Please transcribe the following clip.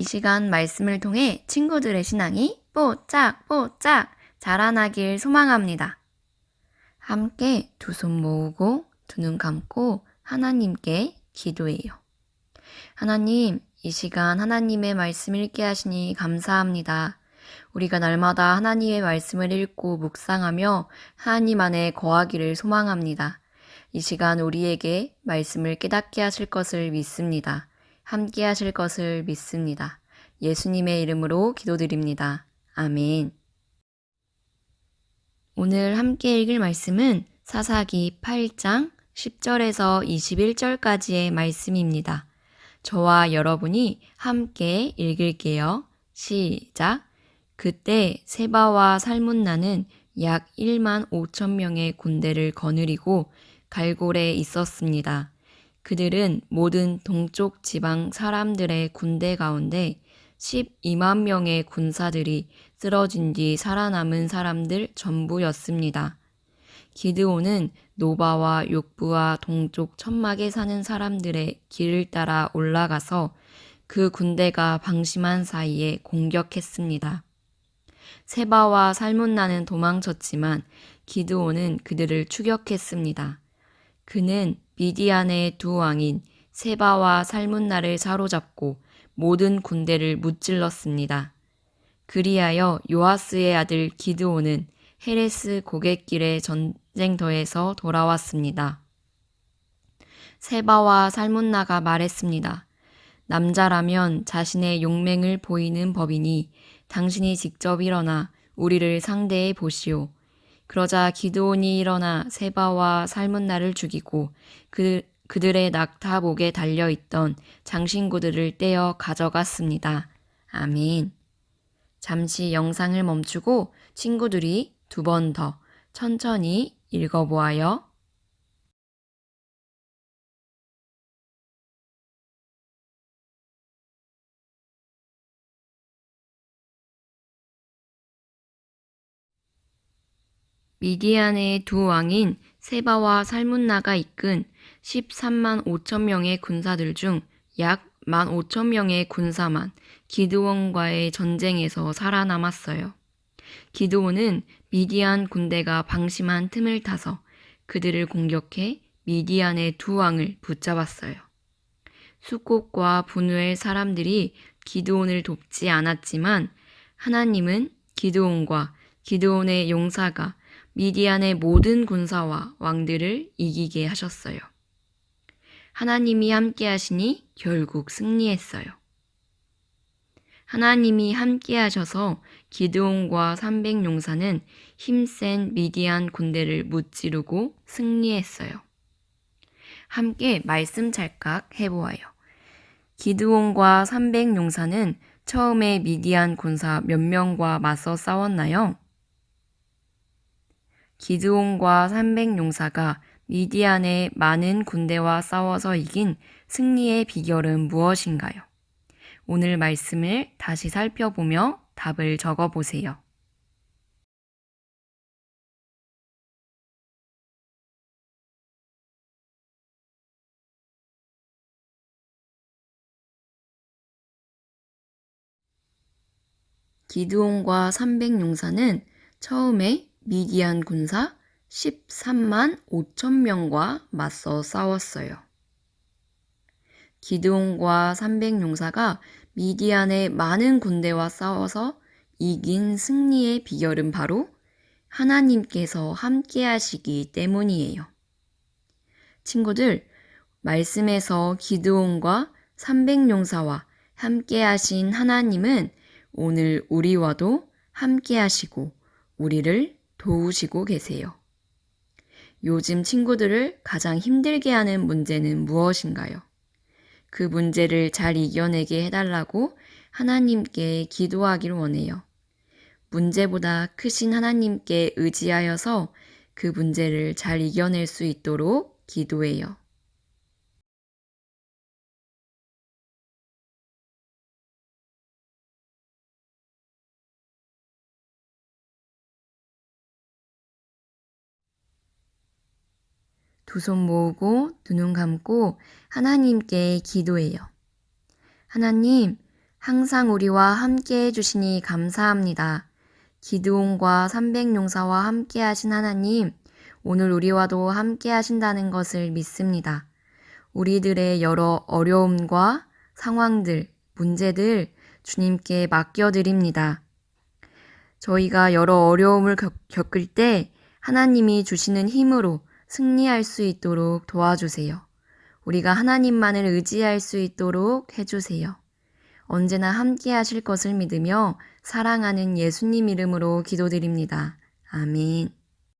이 시간 말씀을 통해 친구들의 신앙이 뽀짝뽀짝 자라나길 소망합니다. 함께 두 손 모으고 두 눈 감고 하나님께 기도해요. 하나님, 이 시간 하나님의 말씀 읽게 하시니 감사합니다. 우리가 날마다 하나님의 말씀을 읽고 묵상하며 하나님 안에 거하기를 소망합니다. 이 시간 우리에게 말씀을 깨닫게 하실 것을 믿습니다. 함께 하실 것을 믿습니다. 예수님의 이름으로 기도드립니다. 아멘. 오늘 함께 읽을 말씀은 사사기 8장 10절에서 21절까지의 말씀입니다. 저와 여러분이 함께 읽을게요. 시작. 그때 세바와 살문나는 약 1만 5천 명의 군대를 거느리고 갈골에 있었습니다. 그들은 모든 동쪽 지방 사람들의 군대 가운데 12만 명의 군사들이 쓰러진 뒤 살아남은 사람들 전부였습니다. 기드온은 노바와 욕부와 동쪽 천막에 사는 사람들의 길을 따라 올라가서 그 군대가 방심한 사이에 공격했습니다. 세바와 살문나는 도망쳤지만 기드온은 그들을 추격했습니다. 그는 미디안의 두 왕인 세바와 살문나를 사로잡고 모든 군대를 무찔렀습니다. 그리하여 요아스의 아들 기드온은 헤레스 고갯길의 전쟁터에서 돌아왔습니다. 세바와 살문나가 말했습니다. 남자라면 자신의 용맹을 보이는 법이니 당신이 직접 일어나 우리를 상대해 보시오. 그러자 기드온이 일어나 세바와 살문나를 죽이고 그, 그들의 낙타복에 달려있던 장신구들을 떼어 가져갔습니다. 아멘. 잠시 영상을 멈추고 친구들이 두 번 더 천천히 읽어보아요. 미디안의 두 왕인 세바와 살문나가 이끈 13만 5천 명의 군사들 중 약 1만 5천 명의 군사만 기드원과의 전쟁에서 살아남았어요. 기드온은 미디안 군대가 방심한 틈을 타서 그들을 공격해 미디안의 두 왕을 붙잡았어요. 수꽃과 분우엘 사람들이 기드온을 돕지 않았지만 하나님은 기드온과 기드온의 용사가 미디안의 모든 군사와 왕들을 이기게 하셨어요. 하나님이 함께 하시니 결국 승리했어요. 하나님이 함께 하셔서 기드온과 300용사는 힘센 미디안 군대를 무찌르고 승리했어요. 함께 말씀 찰칵 해보아요. 기드온과 300용사는 처음에 미디안 군사 몇 명과 맞서 싸웠나요? 기드온과 300용사가 미디안의 많은 군대와 싸워서 이긴 승리의 비결은 무엇인가요? 오늘 말씀을 다시 살펴보며 답을 적어 보세요. 기드온과 300용사는 처음에 미디안 군사 13만 5천 명과 맞서 싸웠어요. 기드온과 300용사가 미디안의 많은 군대와 싸워서 이긴 승리의 비결은 바로 하나님께서 함께 하시기 때문이에요. 친구들, 말씀에서 기드온과 300용사와 함께 하신 하나님은 오늘 우리와도 함께 하시고 우리를 도우시고 계세요. 요즘 친구들을 가장 힘들게 하는 문제는 무엇인가요? 그 문제를 잘 이겨내게 해달라고 하나님께 기도하길 원해요. 문제보다 크신 하나님께 의지하여서 그 문제를 잘 이겨낼 수 있도록 기도해요. 두 손 모으고 두 눈 감고 하나님께 기도해요. 하나님, 항상 우리와 함께 해주시니 감사합니다. 기드온과 300용사와 함께 하신 하나님, 오늘 우리와도 함께 하신다는 것을 믿습니다. 우리들의 여러 어려움과 상황들, 문제들 주님께 맡겨드립니다. 저희가 여러 어려움을 겪- 겪을 때 하나님이 주시는 힘으로 승리할 수 있도록 도와주세요. 우리가 하나님만을 의지할 수 있도록 해주세요. 언제나 함께 하실 것을 믿으며 사랑하는 예수님 이름으로 기도드립니다. 아멘.